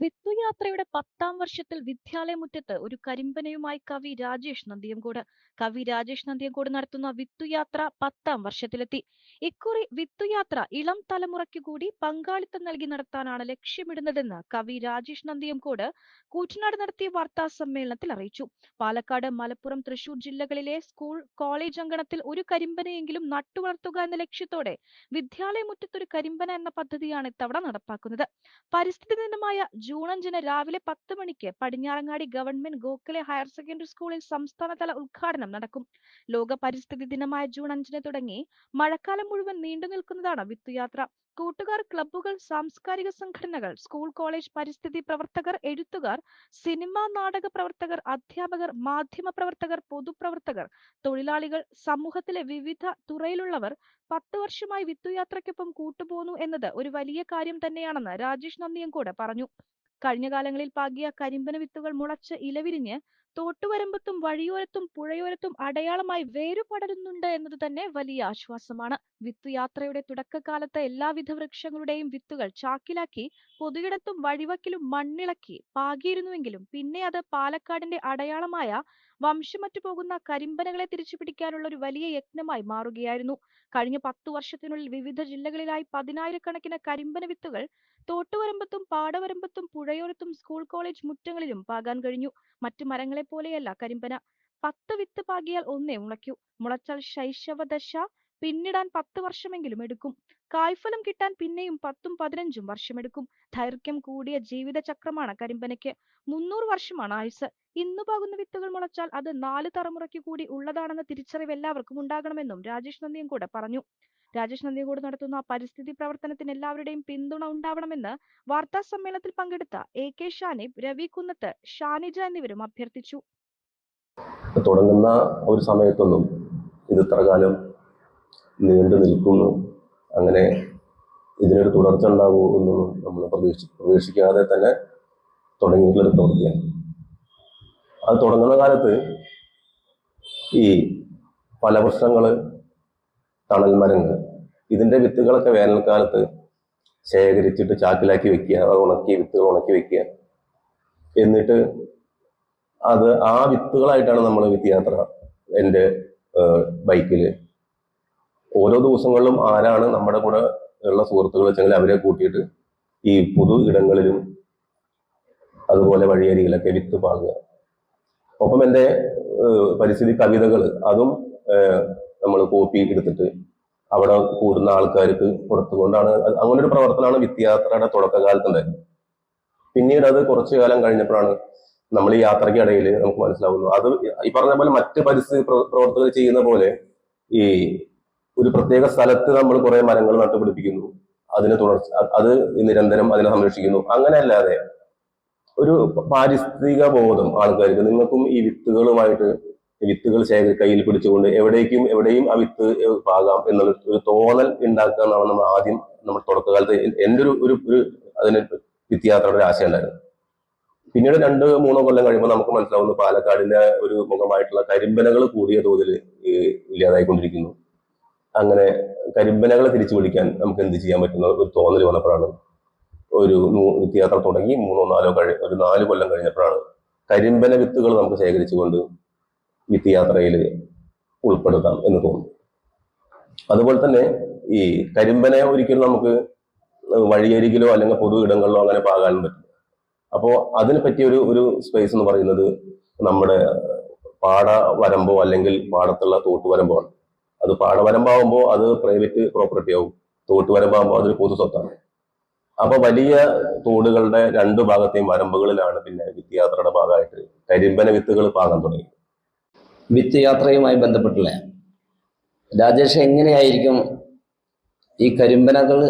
വിത്തുയാത്രയുടെ പത്താം വർഷത്തിൽ വിദ്യാലയമുറ്റത്ത് ഒരു കരിമ്പനയുമായി കവി രാജേഷ് നന്ദിയംകോട് കവി രാജേഷ് നന്ദിയംകോട് നടത്തുന്ന വിത്തുയാത്ര പത്താം വർഷത്തിലെത്തി. ഇക്കുറി വിത്തുയാത്ര ഇളം തലമുറയ്ക്ക് കൂടി പങ്കാളിത്തം നൽകി നടത്താനാണ് ലക്ഷ്യമിടുന്നതെന്ന് കവി രാജേഷ് നന്ദിയംകോട് കൂറ്റനാട് നടത്തിയ വാർത്താ സമ്മേളനത്തിൽ അറിയിച്ചു. പാലക്കാട് മലപ്പുറം തൃശൂർ ജില്ലകളിലെ സ്കൂൾ കോളേജ് അങ്കണത്തിൽ ഒരു കരിമ്പനയെങ്കിലും നട്ടുവളർത്തുക എന്ന ലക്ഷ്യത്തോടെ വിദ്യാലയമുറ്റത്തൊരു കരിമ്പന എന്ന പദ്ധതിയാണ് ഇത്തവണ നടപ്പാക്കുന്നത്. പരിസ്ഥിതി ദിനമായ ജൂൺ അഞ്ചിന് രാവിലെ പത്ത് മണിക്ക് Padinjarangadi government Gokhale higher secondary സ്കൂളിൽ സംസ്ഥാനതല ഉദ്ഘാടനം നടക്കും. ലോക പരിസ്ഥിതി ദിനമായ ജൂൺ അഞ്ചിന് തുടങ്ങി മഴക്കാലം മുഴുവൻ നീണ്ടു നിൽക്കുന്നതാണ് വിത്തുയാത്ര. കൂട്ടുകാർ ക്ലബ്ബുകൾ സാംസ്കാരിക സംഘടനകൾ സ്കൂൾ കോളേജ് പരിസ്ഥിതി പ്രവർത്തകർ എഴുത്തുകാർ സിനിമാ നാടക പ്രവർത്തകർ അധ്യാപകർ മാധ്യമ പ്രവർത്തകർ പൊതുപ്രവർത്തകർ തൊഴിലാളികൾ സമൂഹത്തിലെ വിവിധ തുറയിലുള്ളവർ പത്ത് വർഷമായി വിത്തുയാത്രയ്ക്കൊപ്പം കൂട്ടുപോന്നു എന്നത് ഒരു വലിയ കാര്യം തന്നെയാണെന്ന് രാജേഷ് നന്ദിയങ്കോട് പറഞ്ഞു. കഴിഞ്ഞ കാലങ്ങളിൽ പാകിയ കരിമ്പന വിത്തുകൾ മുളച്ച് ഇലവിരിഞ്ഞ് തോട്ടുവരമ്പത്തും വഴിയോരത്തും പുഴയോരത്തും അടയാളമായി വേരുപടരുന്നുണ്ട് എന്നത് തന്നെ വലിയ ആശ്വാസമാണ്. വിത്ത് യാത്രയുടെ തുടക്കകാലത്ത് എല്ലാവിധ വൃക്ഷങ്ങളുടെയും വിത്തുകൾ ചാക്കിലാക്കി പൊതുയിടത്തും വഴിവക്കിലും മണ്ണിളക്കി പാകിയിരുന്നുവെങ്കിലും പിന്നെ അത് പാലക്കാടിന്റെ അടയാളമായ വംശമറ്റു പോകുന്ന കരിമ്പനകളെ തിരിച്ചുപിടിക്കാനുള്ള ഒരു വലിയ യജ്ഞമായി മാറുകയായിരുന്നു. കഴിഞ്ഞ പത്തു വർഷത്തിനുള്ളിൽ വിവിധ ജില്ലകളിലായി പതിനായിരക്കണക്കിന് കരിമ്പന വിത്തുകൾ തോട്ടുവരമ്പത്തും പാടവരമ്പത്തും പുഴയോരത്തും സ്കൂൾ കോളേജ് മുറ്റങ്ങളിലും പാകാൻ കഴിഞ്ഞു. മറ്റു മരങ്ങളെ പോലെയല്ല കരിമ്പന പത്ത് വിത്ത് പാകിയാൽ ഒന്നേ. മുളയ്ക്കൂ. മുളച്ചാൽ ശൈശവദശ പിന്നിടാൻ പത്ത് വർഷമെങ്കിലും എടുക്കും. കായ്ഫലം കിട്ടാൻ പിന്നെയും പത്തും പതിനഞ്ചും വർഷമെടുക്കും. ദൈർഘ്യം കൂടിയ ജീവിതചക്രമാണ് കരിമ്പനയ്ക്ക്. മുന്നൂറ് വർഷമാണ് ആയുസ് ഇന്നു പാകുന്ന വിത്തുകൾ മുളച്ചാൽ അത് നാല് തലമുറയ്ക്ക് കൂടി ഉള്ളതാണെന്ന തിരിച്ചറിവ് എല്ലാവർക്കും ഉണ്ടാകണമെന്നും രാജേഷ് നന്ദിയും കൂടെ പറഞ്ഞു. രാജേഷ് നന്ദിയോട് നടത്തുന്ന പരിസ്ഥിതി പ്രവർത്തനത്തിന് എല്ലാവരുടെയും പിന്തുണ ഉണ്ടാവണമെന്ന് വാർത്താ സമ്മേളനത്തിൽ പങ്കെടുത്ത എ കെ ഷാനിബ് രവി കുന്നത്ത് ഷാനിജ എന്നിവരും അഭ്യർത്ഥിച്ചു. തുടങ്ങുന്ന ഒരു സമയത്തൊന്നും ഇത് ഇത്ര കാലം നീണ്ടു നിൽക്കുന്നു. അങ്ങനെ ഇതിനൊരു തുടർച്ച ഉണ്ടാവൂ എന്നൊന്നും നമ്മൾ പ്രതീക്ഷ പ്രതീക്ഷിക്കാതെ തന്നെ തുടങ്ങിയിട്ടുള്ളൊരു പ്രവൃത്തിയാണ്. അത് തുടങ്ങുന്ന കാലത്ത് ഈ ഫലവൃക്ഷങ്ങൾ തണൽ മരങ്ങൾ ഇതിന്റെ വിത്തുകളൊക്കെ വേനൽക്കാലത്ത് ശേഖരിച്ചിട്ട് ചാക്കിലാക്കി വെക്കുക അത് ഉണക്കി വിത്തുകൾ ഉണക്കി വെക്കുക. എന്നിട്ട് അത് ആ വിത്തുകളായിട്ടാണ് നമ്മൾ വിത്തുയാത്ര എന്റെ ബൈക്കിൽ ഓരോ ദിവസങ്ങളിലും ആരാണ് നമ്മുടെ കൂടെ ഉള്ള സുഹൃത്തുക്കൾ വെച്ചെങ്കിൽ അവരെ കൂട്ടിയിട്ട് ഈ പൊതു ഇടങ്ങളിലും അതുപോലെ വഴിയരികിലൊക്കെ വിത്ത് പാകുക. ഒപ്പം എന്റെ പരിസ്ഥിതി കവിതകൾ അതും നമ്മൾ കോപ്പി എടുത്തിട്ട് അവിടെ കൂടുന്ന ആൾക്കാർക്ക് കൊടുത്തുകൊണ്ടാണ് അങ്ങനെ ഒരു പ്രവർത്തനമാണ് വിദ്യാത്രയുടെ തുടക്കകാലത്തുണ്ടായിരുന്നത് പിന്നീട് അത് കുറച്ചു കാലം കഴിഞ്ഞപ്പോഴാണ് നമ്മൾ ഈ യാത്രയ്ക്കിടയിൽ നമുക്ക് മനസ്സിലാവുന്നു അത് ഈ പറഞ്ഞ പോലെ മറ്റ് പരിസ്ഥിതി പ്രവ- പ്രവർത്തകർ ചെയ്യുന്ന പോലെ ഈ ഒരു പ്രത്യേക സ്ഥലത്ത് നമ്മൾ കുറെ മരങ്ങൾ നട്ടുപിടിപ്പിക്കുന്നു. അതിനെ തുടർച്ച അത് നിരന്തരം അതിനെ സംരക്ഷിക്കുന്നു. അങ്ങനെയല്ലാതെ ഒരു പാരിസ്ഥിതിക ബോധം ആൾക്കാർക്ക് നിങ്ങൾക്കും ഈ വിത്തുകളുമായിട്ട് വിത്തുകൾ ശേഖരി കയ്യിൽ പിടിച്ചുകൊണ്ട് എവിടേക്കും എവിടെയും ആ വിത്ത് പാകാം എന്നുള്ള ഒരു തോന്നൽ ഉണ്ടാക്കുക എന്നാണ് നമ്മൾ ആദ്യം നമ്മൾ തുടക്കകാലത്ത് എന്റെ ഒരു ഒരു ഒരു അതിന് വിദ്യാർത്ഥിയുടെ ഒരു ആശയം ഉണ്ടായിരുന്നു പിന്നീട് രണ്ട് മൂന്നോ കൊല്ലം കഴിയുമ്പോൾ നമുക്ക് മനസ്സിലാവുന്നു പാലക്കാടിന്റെ ഒരു മുഖമായിട്ടുള്ള കരിമ്പനകൾ കൂടിയ തോതിൽ ഇല്ലാതായിക്കൊണ്ടിരിക്കുന്നു. അങ്ങനെ കരിമ്പനകളെ തിരിച്ചു പിടിക്കാൻ നമുക്ക് എന്ത് ചെയ്യാൻ പറ്റുന്ന ഒരു തോന്നൽ വന്നപ്പോഴാണ് ഒരു തിയേറ്റർ തുടങ്ങി മൂന്നോ നാലോ കഴി ഒരു നാല് കൊല്ലം കഴിഞ്ഞപ്പോഴാണ് കരിമ്പന വിത്തുകൾ നമുക്ക് ശേഖരിച്ചുകൊണ്ട് വിദ്യാത്രയിൽ ഉൾപ്പെടുത്താം എന്ന് തോന്നുന്നു. അതുപോലെ തന്നെ ഈ കരിമ്പനെ ഒരിക്കലും നമുക്ക് വഴിയരികിലോ അല്ലെങ്കിൽ പൊതു ഇടങ്ങളിലോ അങ്ങനെ പാകാനും പറ്റില്ല. അപ്പോൾ അതിന് പറ്റിയ ഒരു ഒരു സ്പേസ് എന്ന് പറയുന്നത് നമ്മുടെ പാട വരമ്പോ അല്ലെങ്കിൽ പാടത്തുള്ള തോട്ടുവരമ്പോ ആണ്. അത് പാടവരമ്പാവുമ്പോൾ അത് പ്രൈവറ്റ് പ്രോപ്പർട്ടി ആവും. തോട്ട് വരമ്പാകുമ്പോൾ അതൊരു പൊതു സ്വത്താണ്. അപ്പൊ വലിയ തോടുകളുടെ രണ്ടു ഭാഗത്തെയും വരമ്പുകളിലാണ് പിന്നെ വിദ്യാത്രയുടെ ഭാഗമായിട്ട് കരിമ്പന വിത്തുകൾ പാകാൻ തുടങ്ങി. വിത്ത് യാത്രയുമായി ബന്ധപ്പെട്ടുള്ള രാജേഷ് എങ്ങനെയായിരിക്കും ഈ കരിമ്പനകൾ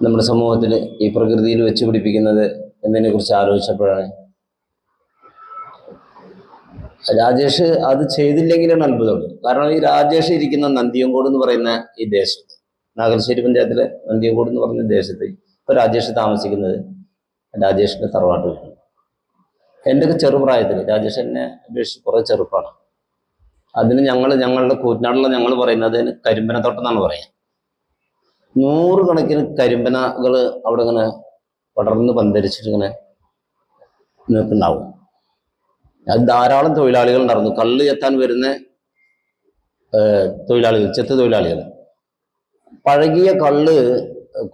നമ്മുടെ സമൂഹത്തിൽ ഈ പ്രകൃതിയിൽ വെച്ച് പിടിപ്പിക്കുന്നത് എന്നതിനെ കുറിച്ച് ആലോചിച്ചപ്പോഴാണ് രാജേഷ് അത് ചെയ്തില്ലെങ്കിലാണ് അത്ഭുതമുണ്ട് കാരണം ഈ രാജേഷ് ഇരിക്കുന്ന നന്ദിയങ്കോട് എന്ന് പറയുന്ന ഈ ദേശത്ത് നാഗൽശ്ശേരി പഞ്ചായത്തിലെ നന്ദിയങ്കോട് എന്ന് പറയുന്ന ദേശത്ത് ഇപ്പൊ രാജേഷ് താമസിക്കുന്നത് രാജേഷിന്റെ തറവാട്ട് വീട്ടിലാണ് എന്റെയൊക്കെ ചെറുപ്രായത്തിൽ രാജേഷ് എന്നെ അപേക്ഷിച്ച് കുറെ ചെറുപ്പമാണ് അതിന് ഞങ്ങൾ ഞങ്ങളുടെ കൂറ്റനാടുള്ള ഞങ്ങൾ പറയുന്നത് കരിമ്പനത്തോട്ടം എന്നാണ് പറയുക. നൂറുകണക്കിന് കരിമ്പനകൾ അവിടെ ഇങ്ങനെ പടർന്ന് പന്തരിച്ചിട്ട് ഇങ്ങനെ നിൽക്കുന്നുണ്ടാവും. അത് ധാരാളം തൊഴിലാളികൾ ഉണ്ടായിരുന്നു കല്ല് ചെത്താൻ വരുന്ന തൊഴിലാളികൾ ചെത്ത് തൊഴിലാളികൾ. പഴകിയ കള്ള്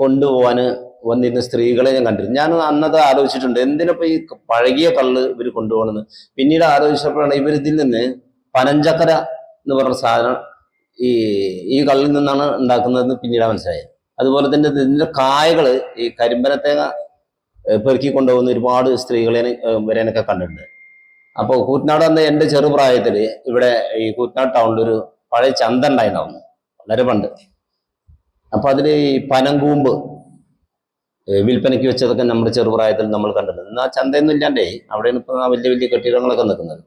കൊണ്ടുപോകാൻ വന്നിരുന്ന സ്ത്രീകളെ ഞാൻ കണ്ടിരുന്നു. ഞാൻ അന്നത് ആലോചിച്ചിട്ടുണ്ട് എന്തിനപ്പോ ഈ പഴകിയ കള്ള് ഇവർ കൊണ്ടുപോകണമെന്ന് പിന്നീട് ആലോചിച്ചപ്പോഴാണ് ഇവർ ഇതിൽ നിന്ന് പനഞ്ചക്കര എന്ന് പറഞ്ഞ സാധനം ഈ ഈ കള്ളിൽ നിന്നാണ് ഉണ്ടാക്കുന്നതെന്ന് പിന്നീട് മനസ്സിലായത്. അതുപോലെ തന്നെ ഇതിന്റെ കായകൾ ഈ കരിമ്പനത്തേങ്ങ പെറുക്കി കൊണ്ടുപോകുന്ന ഒരുപാട് സ്ത്രീകളെ വരാനൊക്കെ കണ്ടിട്ടുണ്ട്. അപ്പോൾ കൂറ്റനാട് അന്ന് എന്റെ ചെറുപ്രായത്തിൽ ഇവിടെ ഈ കൂറ്റനാട് ടൗണിൽ ഒരു പഴയ ചന്ത ഉണ്ടായിരുന്നു. വളരെ പണ്ട്. അപ്പോൾ അതിൽ ഈ പനങ്കൂമ്പ് വിൽപ്പനയ്ക്ക് വെച്ചതൊക്കെ നമ്മുടെ ചെറുപ്രായത്തിൽ നമ്മൾ കണ്ടിട്ടുണ്ട്. എന്നാൽ ചന്തയൊന്നും ഇല്ലാണ്ടേ അവിടെയാണ് ഇപ്പൊ ആ വലിയ വലിയ കെട്ടിടങ്ങളൊക്കെ നിൽക്കുന്നത്.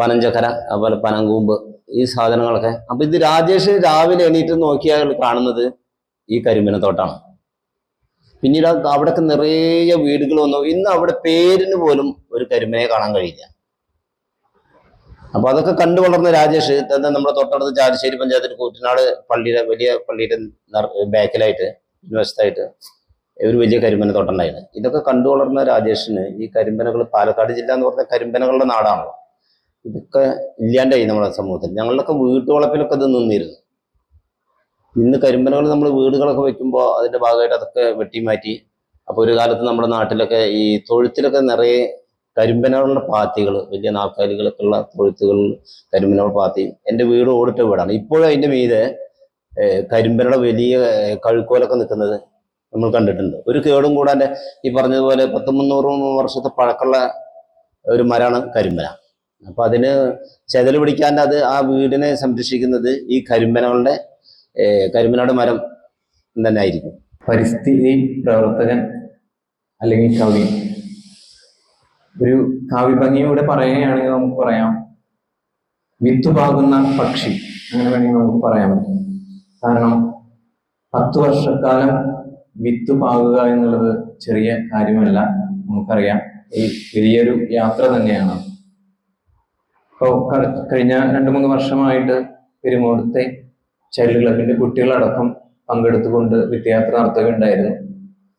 പനഞ്ചക്കര അതുപോലെ പനങ്കൂമ്പ് ഈ സാധനങ്ങളൊക്കെ. അപ്പോൾ ഇത് രാജേഷ് രാവിലെ എണീറ്റ് നോക്കിയാൽ കാണുന്നത് ഈ കരിമ്പിനത്തോട്ടാണ്. പിന്നീട് അവിടൊക്കെ നിറയെ വീടുകൾ വന്നു. ഇന്ന് അവിടെ പേരിന് പോലും ഒരു കരിമനെ കാണാൻ കഴിയില്ല. അപ്പൊ അതൊക്കെ കണ്ടു വളർന്ന രാജേഷ് നമ്മുടെ തൊട്ടടുത്ത് ചാലിശ്ശേരി പഞ്ചായത്തിൽ കൂറ്റനാട് പള്ളിയുടെ വലിയ പള്ളിയുടെ ബാക്കിലായിട്ട് വശത്തായിട്ട് ഒരു വലിയ കരിമ്പന തോട്ടമുണ്ടായിരുന്നു ഇതൊക്കെ കണ്ടു വളർന്ന രാജേഷിന് ഈ കരിമ്പനകൾ പാലക്കാട് ജില്ല എന്ന് പറഞ്ഞ കരിമ്പനകളുടെ നാടാണല്ലോ. ഇതൊക്കെ ഇല്ലാണ്ടായി നമ്മുടെ സമൂഹത്തിൽ. ഞങ്ങളുടെയൊക്കെ വീട്ടുവളപ്പിലൊക്കെ ഇത് നിന്നിരുന്നു. ഇന്ന് കരിമ്പനകൾ നമ്മൾ വീടുകളൊക്കെ വെക്കുമ്പോൾ അതിന്റെ ഭാഗമായിട്ട് അതൊക്കെ വെട്ടി മാറ്റി. അപ്പോൾ ഒരു കാലത്ത് നമ്മുടെ നാട്ടിലൊക്കെ ഈ തൊഴുത്തിലൊക്കെ നിറയെ കരിമ്പനകളുടെ പാത്തികൾ വലിയ നാൽക്കാലികളൊക്കെ ഉള്ള തൊഴുത്തുകൾ കരിമ്പനകളുടെ പാത്തി എന്റെ വീട് ഓടിട്ട വീടാണ്. ഇപ്പോഴും അതിന്റെ മീതെ കരിമ്പനയുടെ വലിയ കഴുക്കോലൊക്കെ നിൽക്കുന്നത് നമ്മൾ കണ്ടിട്ടുണ്ട്. ഒരു കേടും കൂടാതെ ഈ പറഞ്ഞതുപോലെ പത്ത് മുന്നൂറും വർഷത്തെ പഴക്കമുള്ള ഒരു മരമാണ് കരിമ്പന. അപ്പൊ അതിന് ചെതൽ പിടിക്കാണ്ട് അത് ആ വീടിനെ സംരക്ഷിക്കുന്നത് ഈ കരിമ്പനകളുടെ ഏഹ്, കരിമ്പനയുടെ മരം തന്നെ ആയിരിക്കും പരിസ്ഥിതി പ്രവർത്തകൻ അല്ലെങ്കിൽ കവി. ഒരു കാവ്യഭംഗിയോടെ പറയുകയാണെങ്കിൽ നമുക്ക് പറയാം വിത്തുപാകുന്ന പക്ഷി. അങ്ങനെ വേണമെങ്കിൽ നമുക്ക് പറയാൻ പറ്റും. കാരണം പത്ത് വർഷക്കാലം വിത്ത് പാകുക എന്നുള്ളത് ചെറിയ കാര്യമല്ല. നമുക്കറിയാം ഈ വലിയൊരു യാത്ര തന്നെയാണ്. ഇപ്പോൾ കഴിഞ്ഞ രണ്ട് മൂന്ന് വർഷമായിട്ട് പെരുമോടത്തെ ചൈൽഡ് ക്ലബിന്റെ കുട്ടികളടക്കം പങ്കെടുത്തുകൊണ്ട് വിദ്യാർത്ഥി നടത്തുകയുണ്ടായിരുന്നു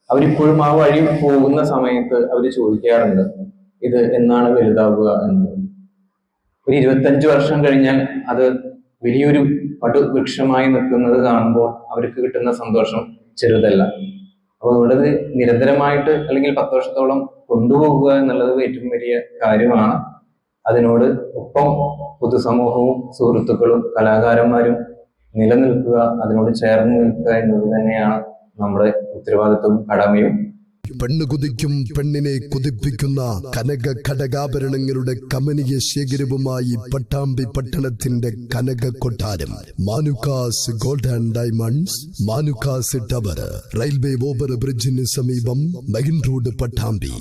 അവരിപ്പോഴും ആ വഴി പോകുന്ന സമയത്ത് അവർ ചോദിക്കാറുണ്ട് ഇത് എന്നാണ് വലുതാവുക എന്നത്? ഒരു ഇരുപത്തഞ്ച് വർഷം കഴിഞ്ഞാൽ അത് വലിയൊരു പടുവൃക്ഷമായി നിൽക്കുന്നത് കാണുമ്പോൾ അവർക്ക് കിട്ടുന്ന സന്തോഷം ചെറുതല്ല. അപ്പോൾ ഇവിടെ നിരന്തരമായിട്ട് അല്ലെങ്കിൽ പത്ത് വർഷത്തോളം കൊണ്ടുപോകുക എന്നുള്ളത് ഏറ്റവും വലിയ കാര്യമാണ്. അതിനോട് ഒപ്പം പൊതുസമൂഹവും സുഹൃത്തുക്കളും കലാകാരന്മാരും നിലനിൽക്കുക അതിനോട് ചേർന്ന് നിൽക്കുക എന്നത് തന്നെയാണ് നമ്മുടെ ഉത്തരവാദിത്വവും കടമയും. പെണ്ണ് കുതിക്കും പെണ്ണിനെ കുതിപ്പിക്കുന്ന കനക ഘടകാഭരണങ്ങളുടെ കമനീയ ശേഖരവുമായി പട്ടാമ്പി പട്ടണത്തിന്റെ കനക കൊട്ടാരം. Manukkas gold and diamonds Manukkas tower. Railway over ബ്രിഡ്ജിന് സമീപം മെയിൻ റോഡ് പട്ടാമ്പി.